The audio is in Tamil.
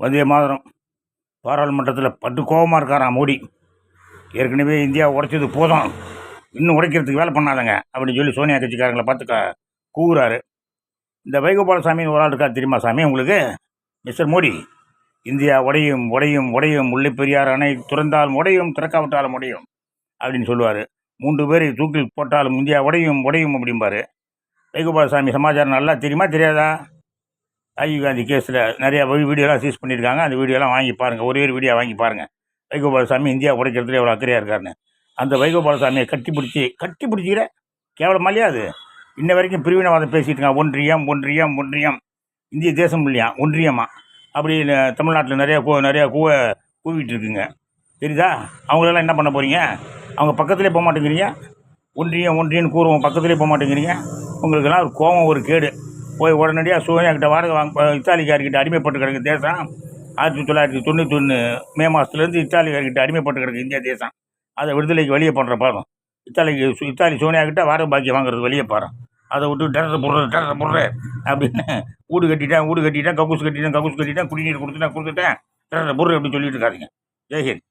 வந்தே மாதிரம். பாராளுமன்றத்தில் பட்டு கோபமாக இருக்காராம் மோடி. ஏற்கனவே இந்தியா உடைச்சது போதும். இன்னும் உடைக்கிறதுக்கு வேலை பண்ணாதங்க அப்படின்னு சொல்லி சோனியா கட்சிக்காரங்களை பார்த்து க கூவுறாரு. இந்த வைகோபாலசாமின்னு ஒரு ஆள் இருக்கா தெரியுமா சாமி உங்களுக்கு? மிஸ்டர் மோடி. இந்தியா உடையும் உடையும் உடையும். முல்லை பெரியார் அணை துறந்தால் உடையும் திறக்காவிட்டாலும் உடையும் அப்படின்னு சொல்லுவார். மூன்று பேர் தூக்கில் போட்டாலும் இந்தியா உடையும் உடையும் அப்படிம்பாரு. வைகோபாலசாமி சமாச்சாரம் நல்லா தெரியுமா தெரியாதா? ராஜீவ் காந்தி கேஸில் நிறையா வீடியோலாம் சீஸ் பண்ணியிருக்காங்க. அந்த வீடியோலாம் வாங்கி பாருங்கள் ஒரே ஒரு வீடியோ வாங்கி பாருங்கள் வைகோபாலசாமி இந்தியா உடைக்கிறதுல எவ்வளோ அக்கறையாக இருக்காருன்னு. அந்த வைகோபாலசாமியை கட்டி பிடிச்சி கட்டி பிடிச்சிக்கிற கேவலமா இல்லையா அது இன்ன வரைக்கும் பிரிவினவாதம் பேசிகிட்டு இருக்காங்க ஒன்றியம் ஒன்றியம் ஒன்றியம். இந்திய தேசம் இல்லையா? ஒன்றியமா? அப்படி தமிழ்நாட்டில் நிறையா கூ நிறையா கூவ கூவிட்டு இருக்குங்க தெரியுதா? அவங்களெல்லாம் என்ன பண்ண போகிறீங்க அவங்க பக்கத்துலேயே போக மாட்டேங்கிறீங்க ஒன்றியம் ஒன்றியம்னு கூறுவோம் பக்கத்துலேயே போக மாட்டேங்கிறீங்க உங்களுக்கெல்லாம் ஒரு கோபம் ஒரு கேடு. போய் உடனடியாக சோனியா வாடகை வாங்க இத்தாலிக்காரர்கிட்ட அடிமைப்பட்டு கிடக்கு தேசம். ஆயிரத்தி தொள்ளாயிரத்தி தொண்ணூற்றி ஒன்று மே மாதத்துலேருந்து இத்தாலிக்காரர்கிட்ட அடிமைப்பட்டு கிடக்கு இந்தியா தேசம். அதை விடுதலைக்கு வெளியே பண்ணுற பாடம். இத்தாலிக்கு இத்தாலி சோனியா வாடகை பாக்கி வாங்குறது வெளியே பாரு அதை விட்டு டெரஸ் போடுறது டெரஸ் போடுற அப்படின்னு வீடு கட்டிட்டேன் வீடு கட்டிட்டேன் கக்கூஸ் கட்டிட்டேன் கக்கூஸ் கட்டிட்டேன் குடிநீர் கொடுத்துட்டேன் கொடுத்துட்டேன். டெரஸ் போடுற அப்படின்னு சொல்லிட்டு இருக்காதீங்க. ஜெய்ஹிந்த்.